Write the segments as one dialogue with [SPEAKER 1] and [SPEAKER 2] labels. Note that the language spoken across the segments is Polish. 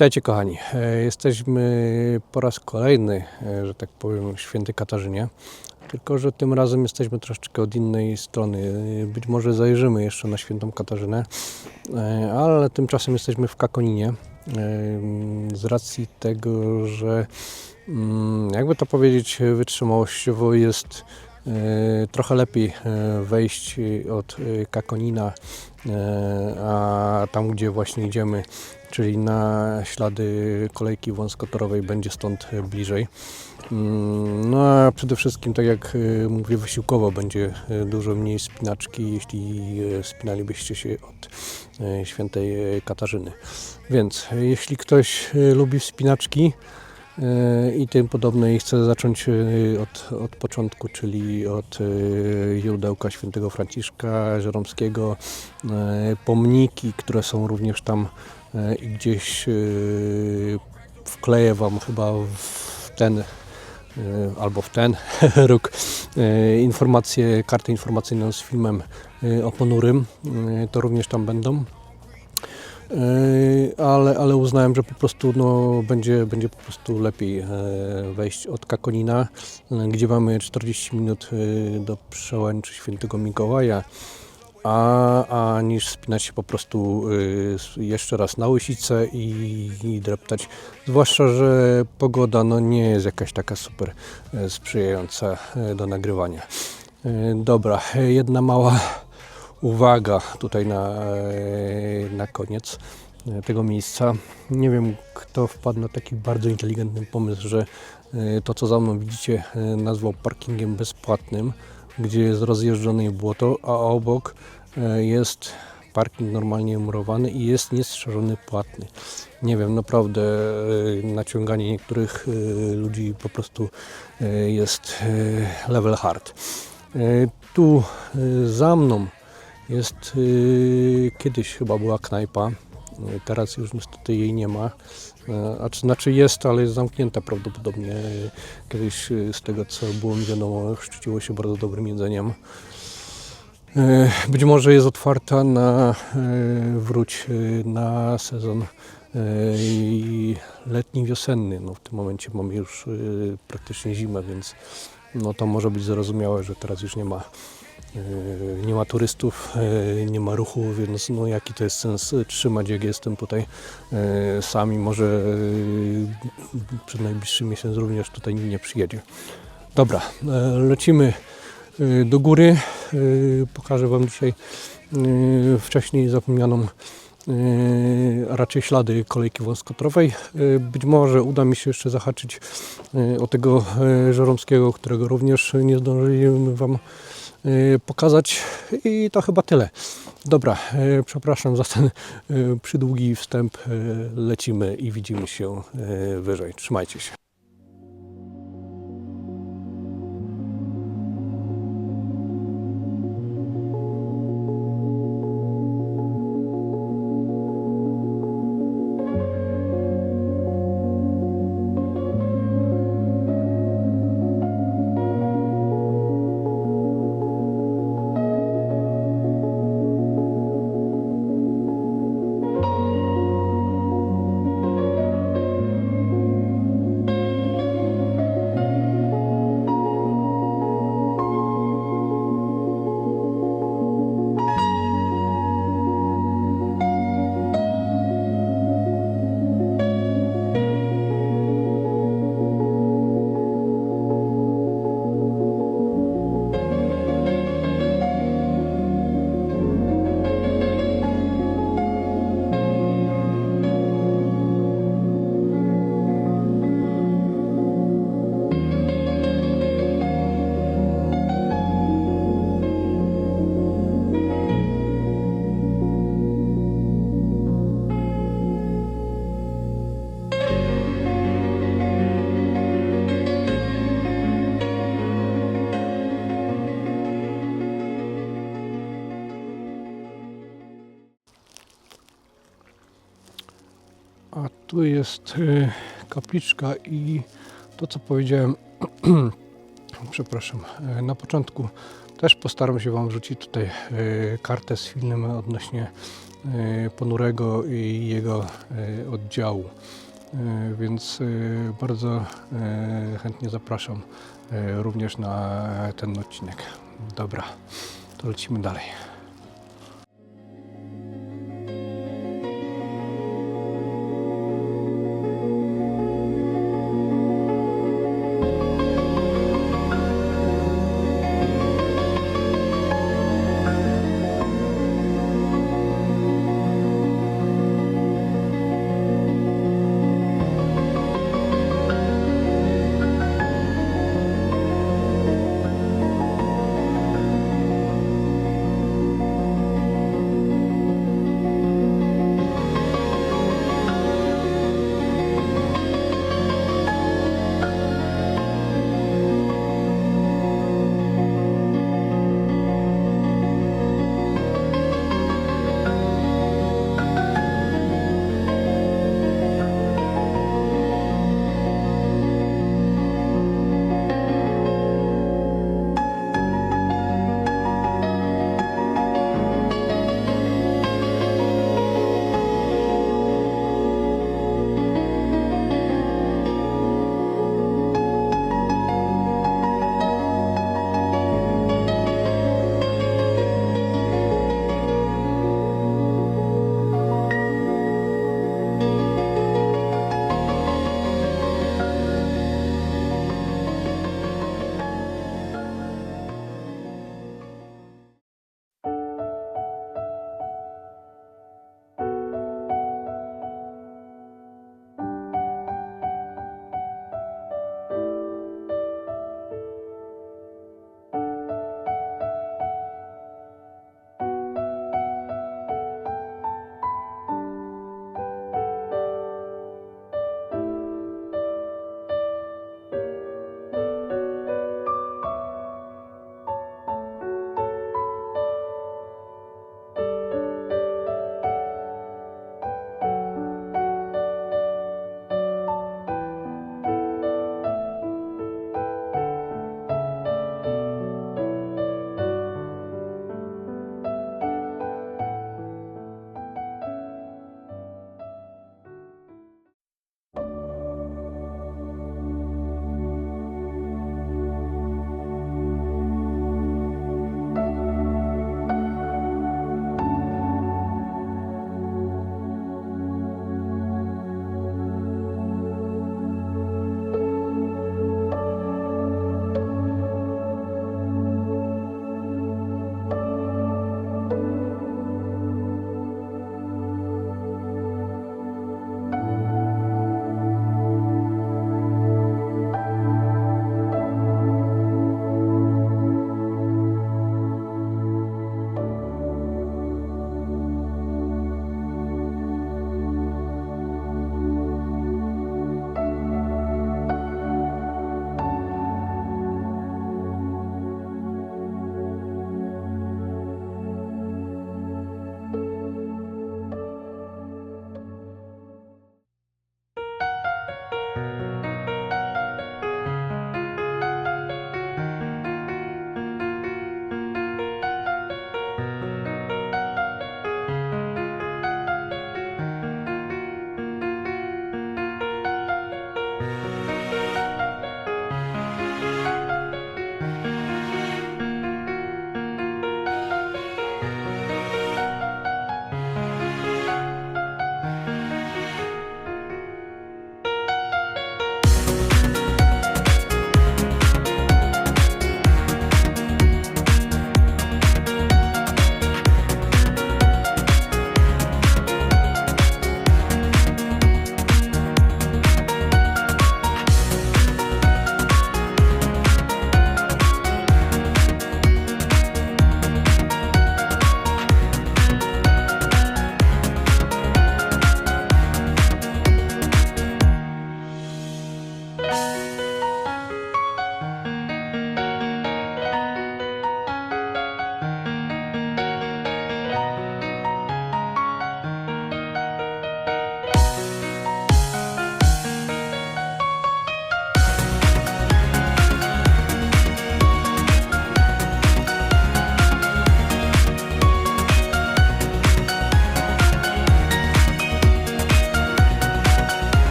[SPEAKER 1] Witajcie kochani. E, Jesteśmy po raz kolejny, e, że tak powiem, w Świętej Katarzynie. Tylko, że tym razem jesteśmy troszeczkę od innej strony. E, Być może zajrzymy jeszcze na Świętą Katarzynę, ale tymczasem jesteśmy w Kakoninie. Z racji tego, że mm, jakby to powiedzieć, wytrzymałościowo jest trochę lepiej e, wejść e, od e, Kakonina, e, a tam gdzie właśnie idziemy, czyli na ślady kolejki wąskotorowej będzie stąd e, bliżej. Mm, No a przede wszystkim, tak jak e, mówię, wysiłkowo będzie e, dużo mniej spinaczki, jeśli e, spinalibyście się od e, świętej e, Katarzyny. Więc e, jeśli ktoś e, lubi wspinaczki, e, i tym podobne. I chcę zacząć e, od, od początku, czyli od źródełka świętego Franciszka Żeromskiego, e, pomniki, które są również tam i gdzieś wkleję Wam chyba w ten albo w ten róg informacje, kartę informacyjną z filmem o ponurym, to również tam będą. Yy, ale, ale uznałem, że po prostu no, będzie, będzie po prostu lepiej e, wejść od Kakonina, gdzie mamy 40 minut e, do przełęczy świętego Mikołaja, a, a niż spinać się po prostu e, jeszcze raz na łysicę i, i dreptać. Zwłaszcza, że pogoda no, nie jest jakaś taka super sprzyjająca do nagrywania. Dobra, jedna mała uwaga tutaj na, e, na koniec e, tego miejsca. Nie wiem, kto wpadł na taki bardzo inteligentny pomysł, że e, to, co za mną widzicie, nazwał parkingiem bezpłatnym, gdzie jest rozjeżdżone błoto, a obok jest parking normalnie murowany i jest niestrzeżony płatny. Nie wiem, naprawdę naciąganie niektórych ludzi po prostu jest level hard. Tu za mną jest y, kiedyś chyba była knajpa. y, Teraz już niestety jej nie ma. E, A czy znaczy jest, ale jest zamknięta prawdopodobnie. Y, Kiedyś y, z tego co było mi wiadomo, szczyciło się bardzo dobrym jedzeniem. Być może jest otwarta na wróć y, na sezon letni, wiosenny. No, w tym momencie mamy już y, praktycznie zimę, więc no, to może być zrozumiałe, że teraz już nie ma nie ma turystów, yy, nie ma ruchu, więc no jaki to jest sens yy, trzymać, jak jestem tutaj sami, może przez najbliższy miesiąc również tutaj nie przyjedzie. Dobra, lecimy do góry. Pokażę Wam dzisiaj wcześniej zapomnianą raczej ślady kolejki wąskotorowej. Yy, Być może uda mi się jeszcze zahaczyć o tego Żeromskiego, którego również nie zdążyłem Wam pokazać i to chyba tyle. Dobra, y, przepraszam za ten y, przydługi wstęp. y, Lecimy i widzimy się y, wyżej. Trzymajcie się. Tu jest y, kapliczka i to co powiedziałem przepraszam. E, Na początku też postaram się Wam wrzucić tutaj e, kartę z filmem odnośnie ponurego i jego oddziału. Więc bardzo chętnie zapraszam również na ten odcinek. Dobra, to lecimy dalej.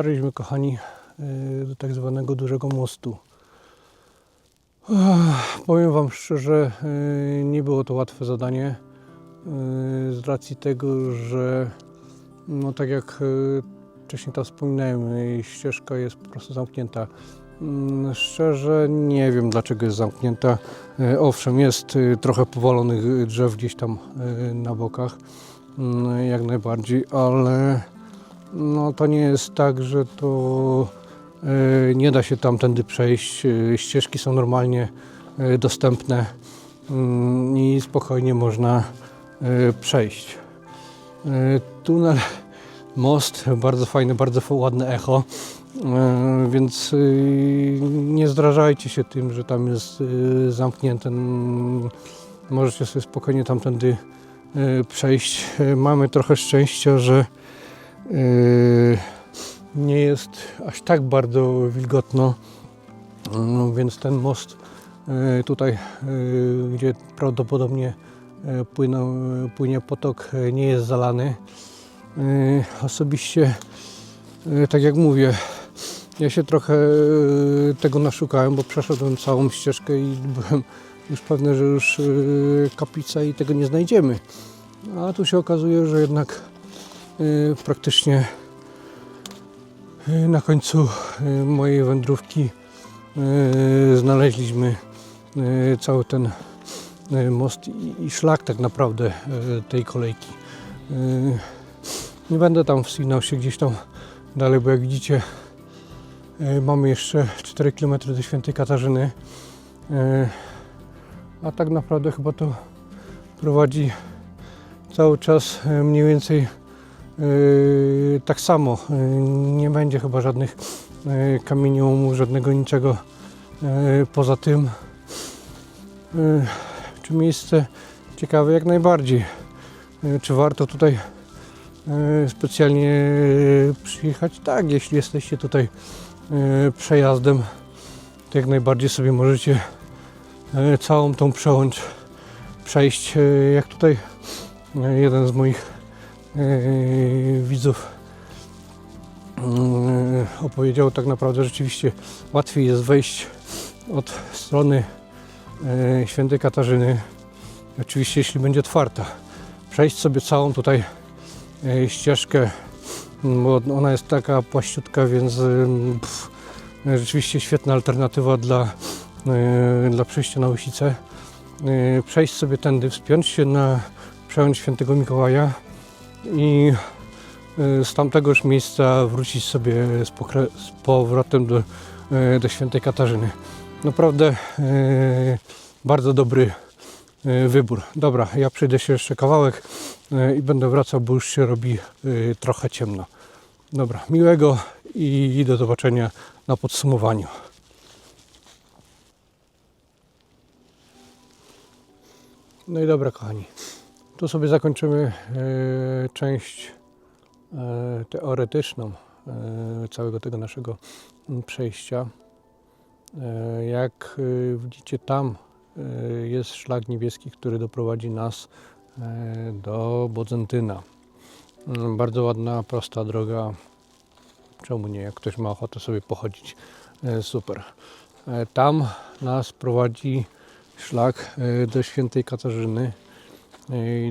[SPEAKER 1] Dotarliśmy, kochani, y, do tak zwanego dużego mostu. Powiem Wam szczerze, y, nie było to łatwe zadanie y, z racji tego, że no tak jak wcześniej tam wspominałem, ścieżka jest po prostu zamknięta. Mm, Szczerze nie wiem dlaczego jest zamknięta. Owszem, jest trochę powalonych drzew gdzieś tam na bokach, mm, jak najbardziej, ale no to nie jest tak, że to y, nie da się tamtędy przejść. Y, Ścieżki są normalnie y, dostępne mm, i spokojnie można przejść. Tunel, most, bardzo fajny, bardzo ładne echo, więc nie zdrażajcie się tym, że tam jest zamknięte. Mm, Możecie sobie spokojnie tamtędy przejść. Mamy trochę szczęścia, że nie jest aż tak bardzo wilgotno, no, więc ten most y, tutaj, y, gdzie prawdopodobnie płyną, płynie potok, nie jest zalany. Osobiście, tak jak mówię, ja się trochę tego naszukałem, bo przeszedłem całą ścieżkę i byłem już pewny, że już kaplica i tego nie znajdziemy. A tu się okazuje, że jednak praktycznie y, na końcu y, mojej wędrówki y, znaleźliśmy y, cały ten y, most i, szlak tak naprawdę y, tej kolejki. Y, Nie będę tam wspinał się gdzieś tam dalej, bo jak widzicie y, mamy jeszcze 4 km do Świętej Katarzyny. Y, A tak naprawdę chyba to prowadzi cały czas y, mniej więcej y, tak samo. Y, Nie będzie chyba żadnych y, kamieniów, żadnego niczego poza tym. Czy miejsce ciekawe? Jak najbardziej. Czy warto tutaj specjalnie przyjechać? Tak, jeśli jesteście tutaj przejazdem, to jak najbardziej sobie możecie całą tą przełęcz przejść. Jak tutaj jeden z moich widzów y, opowiedział, tak naprawdę rzeczywiście łatwiej jest wejść od strony y, Świętej Katarzyny. Oczywiście, jeśli będzie otwarta. Przejść sobie całą tutaj ścieżkę, bo ona jest taka płaściutka, więc pff, rzeczywiście świetna alternatywa dla, dla przejścia na Łysicę. Przejść sobie tędy, wspiąć się na przełęcz Świętego Mikołaja i y, z tamtegoż miejsca wrócić sobie z, z powrotem do, y, do Świętej Katarzyny. Naprawdę y, bardzo dobry wybór. Dobra, ja przejdę się jeszcze kawałek i będę wracał, bo już się robi trochę ciemno. Dobra, miłego i do zobaczenia na podsumowaniu. No i dobra, kochani. Tu sobie zakończymy e, część e, teoretyczną e, całego tego naszego przejścia. Jak widzicie, tam jest szlak niebieski, który doprowadzi nas do Bodzentyna. Mm, Bardzo ładna, prosta droga. Czemu nie? Jak ktoś ma ochotę sobie pochodzić, super. Tam nas prowadzi szlak do Świętej Katarzyny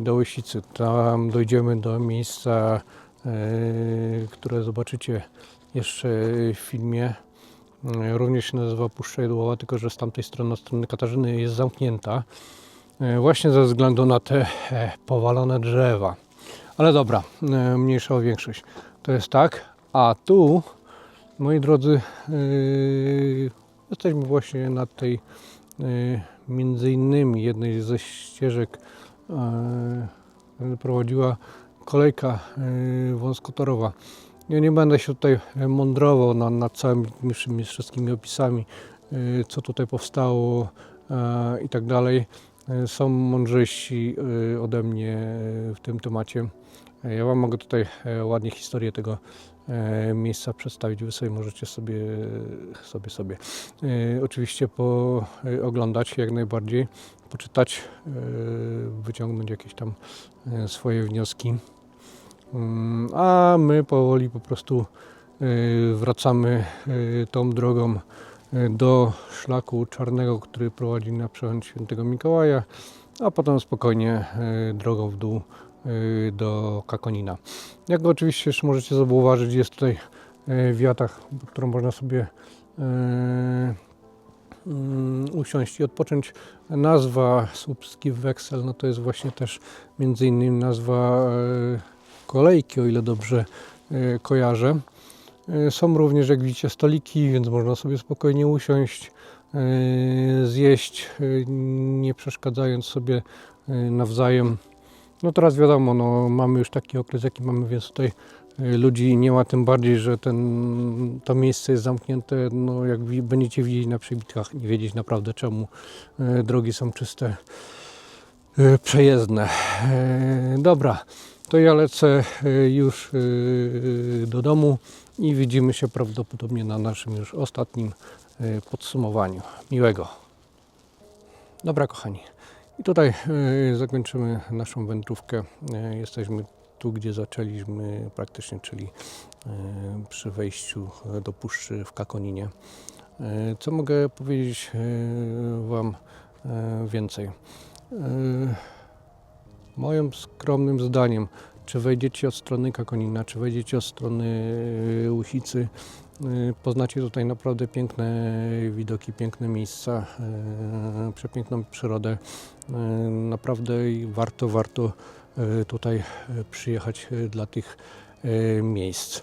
[SPEAKER 1] do Łysicy. Tam dojdziemy do miejsca, e, które zobaczycie jeszcze w filmie. E, Również się nazywa Puszcza Jedłowa, tylko że z tamtej strony, od strony Katarzyny jest zamknięta. e, Właśnie ze względu na te powalone drzewa. Ale dobra, mniejsza o większość. To jest tak. A tu, moi drodzy, yy, jesteśmy właśnie na tej yy, między innymi jednej ze ścieżek prowadziła kolejka yy, wąskotorowa. Ja nie będę się tutaj mądrował nad, nad całymi wszystkimi opisami, co tutaj powstało i tak dalej. Są mądrzejsi ode mnie w tym temacie. Ja Wam mogę tutaj ładnie historię tego e, miejsca przedstawić. Wy sobie możecie sobie, sobie, sobie e, oczywiście po, e, jak najbardziej, poczytać, e, wyciągnąć jakieś tam e, swoje wnioski. Mm, A my powoli po prostu wracamy tą drogą do szlaku czarnego, który prowadzi na przełęcz Świętego Mikołaja, a potem spokojnie drogą w dół do Kakonina. Jak oczywiście jeszcze możecie zauważyć, jest tutaj y, wiatach, którą można sobie y, mm, usiąść i odpocząć. Nazwa Słupski Weksel, no to jest właśnie też między innymi nazwa kolejki, o ile dobrze kojarzę. Są również, jak widzicie, stoliki, więc można sobie spokojnie usiąść, zjeść, nie przeszkadzając sobie nawzajem. No teraz wiadomo, no, mamy już taki okres, jaki mamy, więc tutaj e, ludzi nie ma, tym bardziej, że ten, to miejsce jest zamknięte. No, jak będziecie widzieć na przebitkach, nie wiedzieć naprawdę czemu e, drogi są czyste, e, przejezdne. Dobra, to ja lecę już do domu i widzimy się prawdopodobnie na naszym już ostatnim podsumowaniu. Miłego. Dobra, kochani. I tutaj e, zakończymy naszą wędrówkę. E, Jesteśmy tu, gdzie zaczęliśmy praktycznie, czyli e, przy wejściu do puszczy w Kakoninie. Co mogę powiedzieć Wam więcej? Moim skromnym zdaniem, czy wejdziecie od strony Kakonina, czy wejdziecie od strony Łusicy, poznacie tutaj naprawdę piękne widoki, piękne miejsca, e, przepiękną przyrodę. E, Naprawdę warto, warto tutaj przyjechać dla tych miejsc.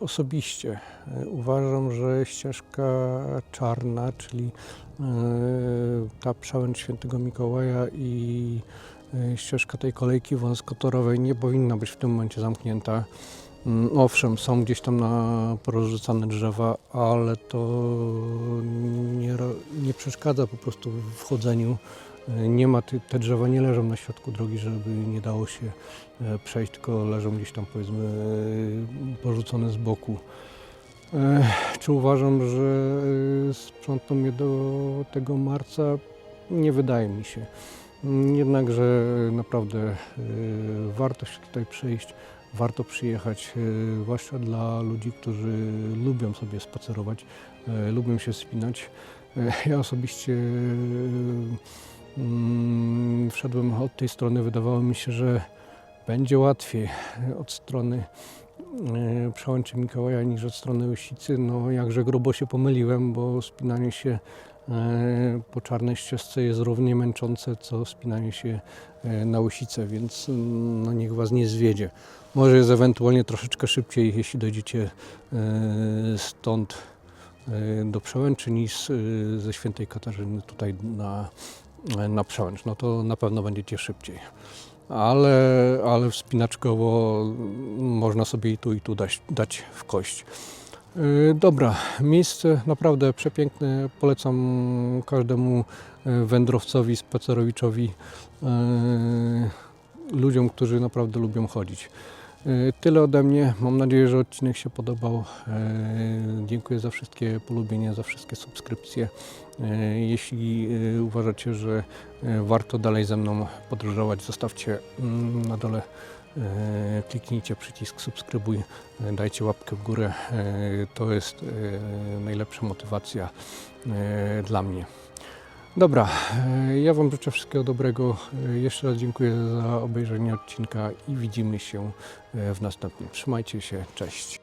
[SPEAKER 1] Osobiście uważam, że ścieżka czarna, czyli ta przełęcz Świętego Mikołaja i ścieżka tej kolejki wąskotorowej nie powinna być w tym momencie zamknięta. Mm, Owszem, są gdzieś tam na porozrzucane drzewa, ale to nie, nie przeszkadza po prostu w wchodzeniu. E, Nie ma, te drzewa nie leżą na środku drogi, żeby nie dało się e, przejść, tylko leżą gdzieś tam powiedzmy e, porzucone z boku. Czy uważam, że sprzątną mnie do tego marca? Nie wydaje mi się. Mm, Jednakże naprawdę warto się tutaj przejść, warto przyjechać, e, zwłaszcza dla ludzi, którzy lubią sobie spacerować, e, lubią się spinać. E, Ja osobiście e, mm, wszedłem od tej strony, wydawało mi się, że będzie łatwiej od strony e, przełęczy Mikołaja niż od strony Łysicy. No jakże grubo się pomyliłem, bo spinanie się e, po czarnej ścieżce jest równie męczące, co spinanie się e, na Łysicę, więc mm, no niech Was nie zwiedzie. Może jest ewentualnie troszeczkę szybciej, jeśli dojdziecie e, stąd e, do przełęczy niż e, ze Świętej Katarzyny tutaj na, na przełęcz. No to na pewno będziecie szybciej ale, ale wspinaczkowo można sobie i tu i tu dać, dać w kość. Yy, Dobra, miejsce naprawdę przepiękne. Polecam każdemu yy, wędrowcowi, spacerowiczowi, yy, ludziom, którzy naprawdę lubią chodzić. Tyle ode mnie. Mam nadzieję, że odcinek się podobał. Dziękuję za wszystkie polubienia, za wszystkie subskrypcje. Jeśli uważacie, że warto dalej ze mną podróżować, zostawcie mm, na dole kliknijcie przycisk subskrybuj, e, dajcie łapkę w górę. E, To jest e, najlepsza motywacja e, dla mnie. Dobra, e, ja Wam życzę wszystkiego dobrego. E, Jeszcze raz dziękuję za obejrzenie odcinka i widzimy się e, w następnym. Trzymajcie się, cześć.